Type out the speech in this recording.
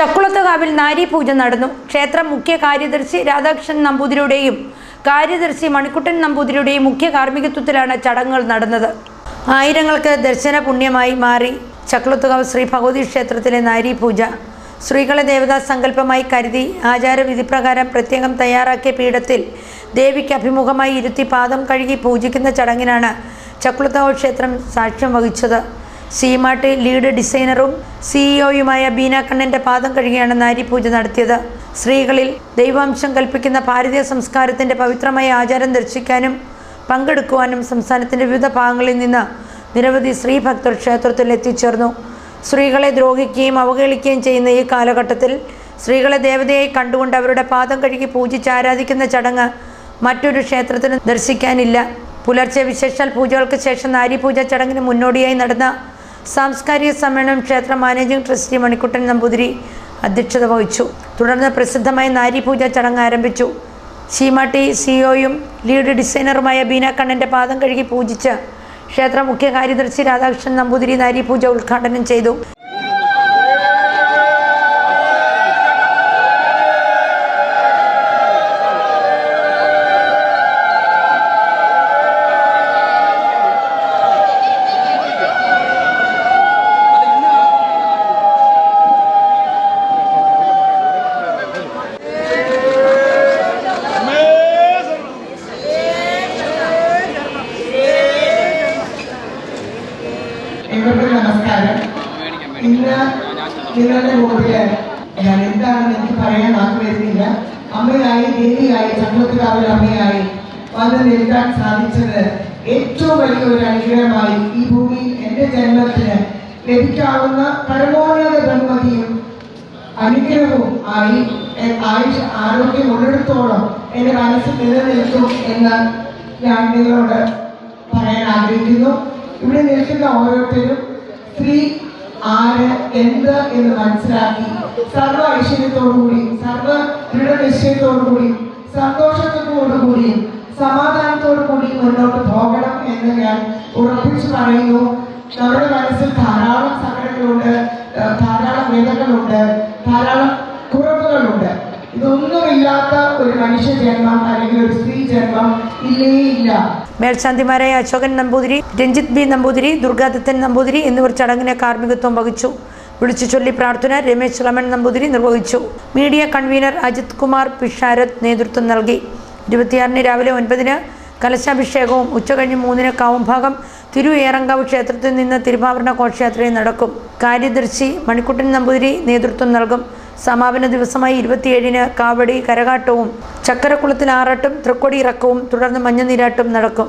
ചക്കുളത്തുകാവിൽ നാരീപൂജ നടന്നു. ക്ഷേത്രം മുഖ്യ കാര്യദർശി രാധാകൃഷ്ണൻ നമ്പൂതിരിയുടെയും കാര്യദർശി മണിക്കുട്ടൻ നമ്പൂതിരിയുടെയും മുഖ്യ കാർമ്മികത്വത്തിലാണ് ചടങ്ങുകൾ നടന്നത്. ആയിരങ്ങൾക്ക് ദർശന പുണ്യമായി മാറി ചക്കുളത്തുകാവ് ശ്രീ ഭഗവതി ക്ഷേത്രത്തിലെ നാരി പൂജ സ്ത്രീകളെ ദേവതാ സങ്കല്പമായി കരുതി ആചാരവിധിപ്രകാരം പ്രത്യേകം തയ്യാറാക്കിയ പീഠത്തിൽ ദേവിക്ക് അഭിമുഖമായി ഇരുത്തി പാദം കഴുകി പൂജിക്കുന്ന ചടങ്ങിനാണ് ചക്കുളത്താവ് ക്ഷേത്രം സാക്ഷ്യം വഹിച്ചത്. സീമാട്ടി ലീഡ് ഡിസൈനറും സിഇഒയുമായ ബീന കണ്ണന്റെ പാദം കഴുകിയാണ് നാരിപൂജ നടത്തിയത്. സ്ത്രീകളിൽ ദൈവാംശം കൽപ്പിക്കുന്ന ഭാരതീയ സംസ്കാരത്തിന്റെ പവിത്രമായ ആചാരം ദർശിക്കാനും പങ്കെടുക്കുവാനും സംസ്ഥാനത്തിന്റെ വിവിധ ഭാഗങ്ങളിൽ നിന്ന് നിരവധി സ്ത്രീ ഭക്തർ ക്ഷേത്രത്തിൽ എത്തിച്ചേർന്നു. സ്ത്രീകളെ ദ്രോഹിക്കുകയും അവഹേളിക്കുകയും ചെയ്യുന്ന ഈ കാലഘട്ടത്തിൽ സ്ത്രീകളെ ദേവതയായി കണ്ടുകൊണ്ട് അവരുടെ പാദം കഴുകി പൂജിച്ച് ആരാധിക്കുന്ന ചടങ്ങ് മറ്റൊരു ക്ഷേത്രത്തിന് ദർശിക്കാനില്ല. പുലർച്ചെ വിശേഷാൽ പൂജകൾക്ക് ശേഷം നാരി പൂജ ചടങ്ങിന് മുന്നോടിയായി നടന്ന സാംസ്കാരിക സമ്മേളനം ക്ഷേത്ര മാനേജിംഗ് ട്രസ്റ്റി മണിക്കുട്ടൻ നമ്പൂതിരി അധ്യക്ഷത വഹിച്ചു. തുടർന്ന് പ്രസിദ്ധമായ നാരിപൂജ ചടങ്ങ് ആരംഭിച്ചു. ശീമാട്ടി സിഒയും ലീഡ് ഡിസൈനറുമായ ബീന കണ്ണന്റെ പാദം കഴുകി പൂജിച്ച് ക്ഷേത്ര മുഖ്യ കാര്യദർശി രാധാകൃഷ്ണൻ നമ്പൂതിരി നാരിപൂജ ഉദ്ഘാടനം ചെയ്തു. നിങ്ങളുടെ മുമ്പിൽ ഞാൻ എന്താണെന്ന് എനിക്ക് പറയാൻ ആഗ്രഹിക്കുന്നില്ല അമ്മയായി ദേവിയായി ചക്രത്തുകാവിൽ അമ്മയായി വന്ന് നിൽക്കാൻ സാധിച്ചത് ഏറ്റവും വലിയ ഒരു അനുഗ്രഹമായി ഈ ഭൂമിയിൽ എന്റെ ജന്മത്തിന് ലഭിക്കാവുന്ന പരമോന്നത ബഹുമതിയും അനുഗ്രഹവും ആയി ആയുഷ ആരോഗ്യം ഉള്ളിടത്തോളം എന്റെ മനസ്സ് നിലനിൽക്കും എന്ന് ഞാൻ നിങ്ങളോട് പറയാൻ ആഗ്രഹിക്കുന്നു. ഇവിടെ നിൽക്കുന്ന ഓരോരുത്തരും സ്ത്രീ ആര് എന്ത് എന്ന് മനസ്സിലാക്കി. സർവ ഐശ്വര്യത്തോടുകൂടി സർവ ദൃഢനിശ്ചയത്തോടുകൂടി സന്തോഷത്തോടുകൂടി സമാധാനത്തോടു കൂടി മുന്നോട്ട് പോകണം എന്ന് ഞാൻ ഉറപ്പിച്ചു പറയുന്നു. നമ്മുടെ മനസ്സിൽ ധാരാളം സങ്കടങ്ങളുണ്ട് ധാരാളം വേദങ്ങളുണ്ട് ധാരാളം കുറവുകളുണ്ട്. ഇതൊന്നുമില്ലാത്ത ഒരു മനുഷ്യ ജന്മം അല്ലെങ്കിൽ ഒരു സ്ത്രീ ജന്മം ഇല്ലേ ഇല്ല. മേൽശാന്തിമാരായ അശോകൻ നമ്പൂതിരി രഞ്ജിത് ബി നമ്പൂതിരി ദുർഗാദത്തൻ നമ്പൂതിരി എന്നിവർ ചടങ്ങിന് കാർമ്മികത്വം വഹിച്ചു. വിളിച്ചു ചൊല്ലി പ്രാർത്ഥന രമേശ് രമൺ നമ്പൂതിരി നിർവഹിച്ചു. മീഡിയ കൺവീനർ അജിത് കുമാർ പിഷാരത് നേതൃത്വം നൽകി. ഇരുപത്തിയാറിന് രാവിലെ ഒൻപതിന് കലശാഭിഷേകവും ഉച്ചകഴിഞ്ഞ് മൂന്നിന് കാവുംഭാഗം തിരു ഏറങ്കാവ് ക്ഷേത്രത്തിൽ നിന്ന് തിരുവാഭരണ ഘോഷയാത്രയും നടക്കും. കാര്യദർശി മണിക്കുട്ടൻ നമ്പൂതിരി നേതൃത്വം നൽകും. സമാപന ദിവസമായി ഇരുപത്തിയേഴിന് കാവടി കരകാട്ടവും ചക്കരക്കുളത്തിൽ ആറാട്ടും തൃക്കൊടി ഇറക്കവും തുടർന്ന് മഞ്ഞനീരാട്ടും നടക്കും.